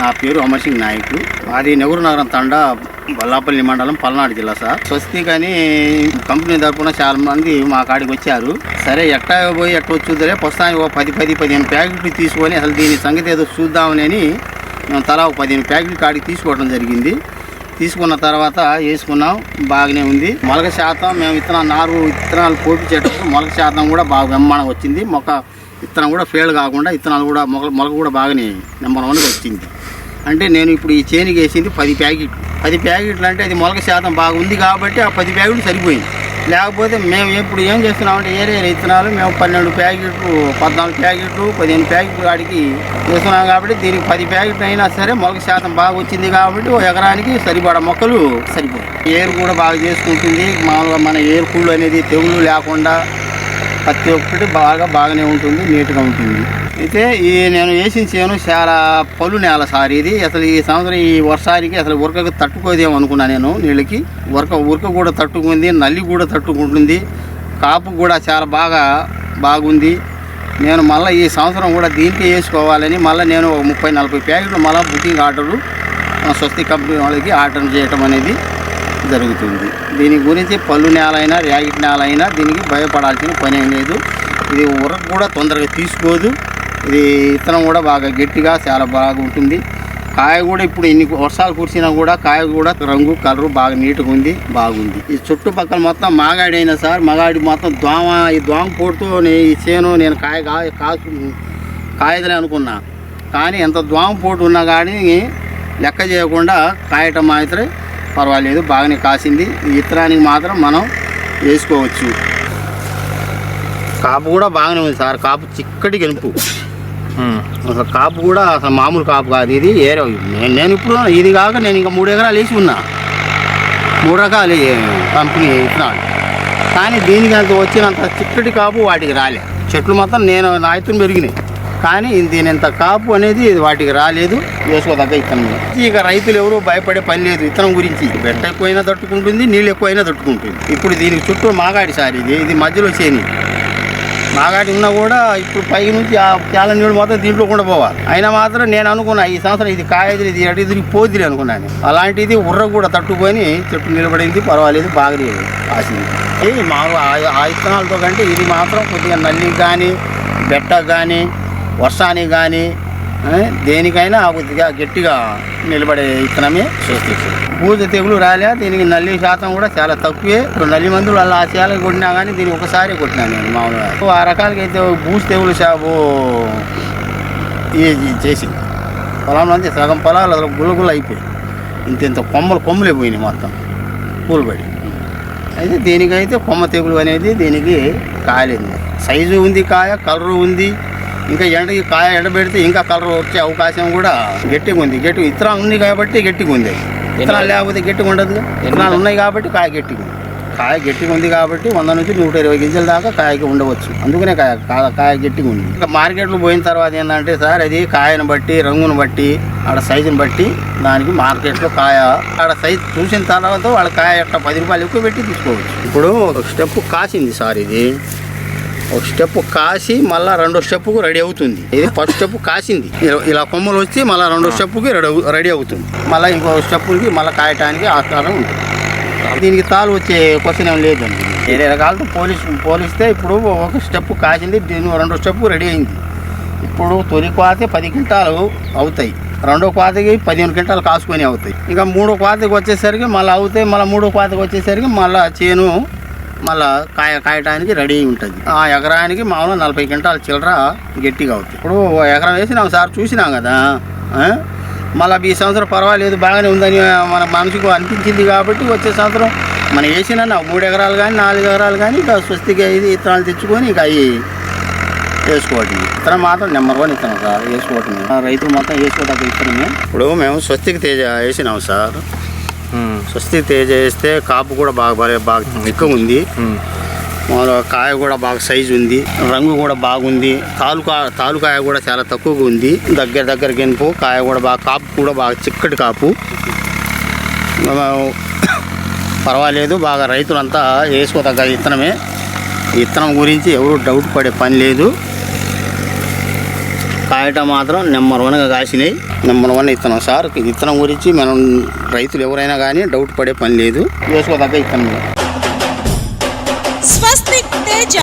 నా పేరు అమర్ సింగ్ నాయక్. అది నెహ్రూ నగరం తండ బల్లాపల్లి మండలం పల్నాడు జిల్లా సార్. స్వస్తి కానీ కంపెనీ తరపున చాలా మంది మా కాడికి వచ్చారు. సరే ఎట్టా పోయి ఎట్ట వచ్చుదరే ప్రస్తుతానికి ఒక పది పది పదిహేను ప్యాకెట్లు తీసుకొని అసలు దీని సంగతి ఏదో చూద్దామని మేము తలా ఒక పదిహేను ప్యాకెట్లు కాడికి తీసుకోవడం జరిగింది. తీసుకున్న తర్వాత వేసుకున్నాం బాగానే ఉంది. మొలక శాతం మేము విత్తనాలు నారు విత్తనాలు పోపించేటప్పుడు మొలక శాతం కూడా బాగా వెమ్మానం వచ్చింది. మొక్క విత్తనం కూడా ఫెయిల్ కాకుండా విత్తనాలు కూడా మొలక మొలక కూడా బాగానే నెంబర్ వన్గా వచ్చింది. అంటే నేను ఇప్పుడు ఈ చేనికి వేసింది పది ప్యాకెట్లు. పది ప్యాకెట్లు అంటే అది మొలక శాతం బాగుంది కాబట్టి ఆ పది ప్యాకెట్లు సరిపోయింది. లేకపోతే మేము ఇప్పుడు ఏం చేస్తున్నామంటే ఏరే విత్తనాలు మేము పన్నెండు ప్యాకెట్లు పద్నాలుగు ప్యాకెట్లు పదిహేను ప్యాకెట్లు కాడికి వేస్తున్నాం కాబట్టి దీనికి పది ప్యాకెట్లు అయినా సరే మొలక శాతం బాగా వచ్చింది కాబట్టి ఒక ఎకరానికి సరిపడా మొక్కలు సరిపోయి ఏరు కూడా బాగా చేసుకుంటుంది. మామూలుగా మన ఏరు కూళ్ళు అనేది తెగులు లేకుండా ప్రతి ఒక్కటి బాగా బాగానే ఉంటుంది నీట్గా ఉంటుంది. అయితే ఈ నేను వేసిన చేను చాలా పలు నేల సార్ ఇది. అసలు ఈ సంవత్సరం ఈ వర్షానికి అసలు ఉరకకు తట్టుకోదేమో అనుకున్నా నేను నీళ్ళకి. ఉరక ఉరక కూడా తట్టుకుంది నల్లి కూడా తట్టుకుంటుంది కాపు కూడా చాలా బాగా బాగుంది. నేను మళ్ళీ ఈ సంవత్సరం కూడా దీనికి వేసుకోవాలని మళ్ళీ నేను ఒక ముప్పై నలభై ప్యాకెట్లు మళ్ళీ బుకింగ్ ఆర్డరు స్వస్తి కంపెనీ వాళ్ళకి ఆర్డర్ చేయటం అనేది జరుగుతుంది. దీని గురించి పళ్ళు నేలైనా ర్యాగిట్ నేల అయినా దీనికి భయపడాల్సిన పని ఏం లేదు. ఇది ఉరకు కూడా తొందరగా తీసుకోదు. ఇది విత్తనం కూడా బాగా గట్టిగా చాలా బాగా ఉంటుంది కాయ కూడా ఇప్పుడు ఇన్ని వర్షాలు కురిసినా కూడా కాయ కూడా రంగు కలరు బాగా నీట్గా ఉంది బాగుంది. ఈ చుట్టుపక్కల మొత్తం మాగాడైనా సార్ మగాడి మొత్తం దోమ ఈ దోమ పోటుతో ఈ చేను నేను కాయ కాయ కాసు కాయదలే అనుకున్నా. కానీ ఎంత దోమ పోటు ఉన్నా కానీ లెక్క చేయకుండా కాయటం మాత్రమే పర్వాలేదు బాగానే కాసింది. ఈ విత్తనానికి మాత్రం మనం వేసుకోవచ్చు. కాపు కూడా బాగానే ఉంది సార్. కాపు చిక్కటి గెలుపు. అసలు కాపు కూడా అసలు మామూలు కాపు కాదు. ఇది ఏరే నేను నేను ఇప్పుడు ఇది కాక నేను ఇంకా మూడు ఎకరాలు వేసి ఉన్నా. మూడు రకాలు కంపెనీ విత్తనాలు. కానీ దీనికి అంత వచ్చినంత చిక్కటి కాపు వాటికి రాలే. చెట్లు మొత్తం నేను నాయతులు పెరిగినాయి. కానీ దీనింత కాపు అనేది వాటికి రాలేదు. వేసుకోదగ్గ విత్తనం ఇక రైతులు ఎవరు భయపడే పని లేదు ఇతనం గురించి. బెట్ట ఎక్కువైనా తట్టుకుంటుంది నీళ్ళు ఎక్కువైనా తట్టుకుంటుంది. ఇప్పుడు దీనికి చుట్టూ మాగాడి సార్ ఇది. ఇది మధ్యలో చేని మాగాడి ఉన్నా కూడా ఇప్పుడు పై నుంచి ఆ చాలా నీళ్ళు మాత్రం దీంట్లో కూడా పోవాలి. అయినా మాత్రం నేను అనుకున్నా ఈ సంవత్సరం ఇది కాయదు ఇది అటు తిరిగి అనుకున్నాను అలాంటిది ఉర్ర కూడా తట్టుకొని చెట్టు నిలబడింది పర్వాలేదు బాగలేదు కాసింది ఇది ఆ- ఇత్తనాలతో కంటే ఇది మాత్రం కొద్దిగా నల్లికి కానీ బెట్ట కానీ వర్షానికి కానీ ఆ, దేనికైనా కొద్దిగా గట్టిగా నిలబడే విత్తనమే చూస్తుంది పూజ తెగులు రాలే దీనికి నల్లి శాతం కూడా చాలా తక్కువే. ఇప్పుడు నల్లి మందులు అలా ఆశయాలకు కొట్టినా కానీ దీన్ని ఒకసారి కొట్టినాను నేను మామూలుగా. ఆ రకాలకి అయితే బూజు తెగులు షాపు ఇది చేసింది. పొలంలో అంతే సగం పొలాలు అసలు గుల్లగుల్ల అయిపోయి ఇంత ఇంత కొమ్మలు కొమ్మలే పోయినాయి మొత్తం. కూలిపడి అయితే దీనికైతే కొమ్మ తెగులు అనేది దీనికి కాలేదు. సైజు ఉంది కాయ కలరు ఉంది. ఇంకా ఎండకి కాయ ఎండబెడితే ఇంకా కలర్ వచ్చే అవకాశం కూడా గట్టిగా ఉంది. గట్టి విత్తనాలు ఉన్నాయి కాబట్టి గట్టిగా ఉంది. విత్తనాలు లేకపోతే గట్టిగా ఉండదు. విత్తనాలు ఉన్నాయి కాబట్టి కాయ గట్టిగా ఉంది. కాయ గట్టిగా ఉంది కాబట్టి వంద నుంచి నూట ఇరవై గింజల దాకా కాయకి ఉండవచ్చు. అందుకనే కాయ కాయ గట్టిగా ఉంది. ఇంకా మార్కెట్లో పోయిన తర్వాత ఏంటంటే సార్ అది కాయను బట్టి రంగును బట్టి ఆడ సైజుని బట్టి దానికి మార్కెట్లో కాయ ఆడ సైజు చూసిన తర్వాత వాళ్ళ కాయ పది రూపాయలు ఎక్కువ పెట్టి తీసుకోవచ్చు. ఇప్పుడు ఒక స్టెప్ కాసింది సార్ ఇది. ఒక స్టెప్ కాసి మళ్ళా రెండో స్టెప్కు రెడీ అవుతుంది. ఇది ఫస్ట్ స్టెప్ కాసింది. ఇలా- ఇలా కొమ్మలు వచ్చి మళ్ళీ రెండో స్టెప్కి రెడీ అవు- రెడీ అవుతుంది. మళ్ళీ ఇంకో స్టెప్కి మళ్ళీ కాయటానికి ఆస్కారం ఉంటుంది. దీనికి తాలు వచ్చే క్వశ్చన్ ఏం లేదండి వేరే రకాలతో పోలీస్ పోలిస్తే ఇప్పుడు ఒక స్టెప్ కాసింది దీని రెండో స్టెప్ రెడీ అయింది. ఇప్పుడు తొలి కోత పది క్వింటాలు అవుతాయి. రెండో కోతకి పదిహేను క్వింటాలు కాసుకొని అవుతాయి. ఇంకా మూడో కోతకి వచ్చేసరికి మళ్ళీ అవుతాయి మళ్ళీ మూడో కోతకి వచ్చేసరికి మళ్ళీ చేను మళ్ళీ కాయ కాయటానికి రెడీ ఉంటుంది. ఆ ఎకరానికి మామూలుగా నలభై క్వింటాల చిల్లర గట్టిగా అవుతుంది. ఇప్పుడు ఓ ఎకరం వేసినాం సార్ చూసినాం కదా. మళ్ళీ ఈ సంవత్సరం పర్వాలేదు బాగానే ఉందని మన మనసుకు అనిపించింది కాబట్టి వచ్చే సంవత్సరం మనం వేసిన మూడు ఎకరాలు కానీ నాలుగు ఎకరాలు కానీ ఇక స్వస్తిగా ఇది విత్తనాలు తెచ్చుకొని ఇక అవి వేసుకోవటం. విత్తనం మాత్రం నెంబర్ వన్ ఇస్తాం సార్ వేసుకోవటం రైతులు మొత్తం వేసుకోవటం విత్తనమే ఇప్పుడు మేము స్వస్తికి తేజ వేసినాం సార్. స్వస్తి తేజ వేస్తే కాపు కూడా బాగా బాగా ఎక్కువ ఉంది కాయ కూడా బాగా సైజు ఉంది. రంగు కూడా బాగుంది. తాలుకా తాలుకాయ కూడా చాలా తక్కువగా ఉంది. దగ్గర దగ్గర గెనుపు కాయ కూడా బాగా కాపు కూడా బాగా చిక్కటి కాపు. పర్వాలేదు బాగా రైతులంతా వేసుకోదగ్గ విత్తనమే విత్తనం గురించి ఎవరు డౌట్ పడే పని లేదు. కాయట మాత్రం నెంబర్ వన్గా కాసినాయి. నెంబర్ వన్ ఇత్తనం సార్. ఇత్తనం గురించి మనం రైతులు ఎవరైనా కానీ డౌట్ పడే పని లేదు. వేసుకోదగ్గ ఇత్తనం.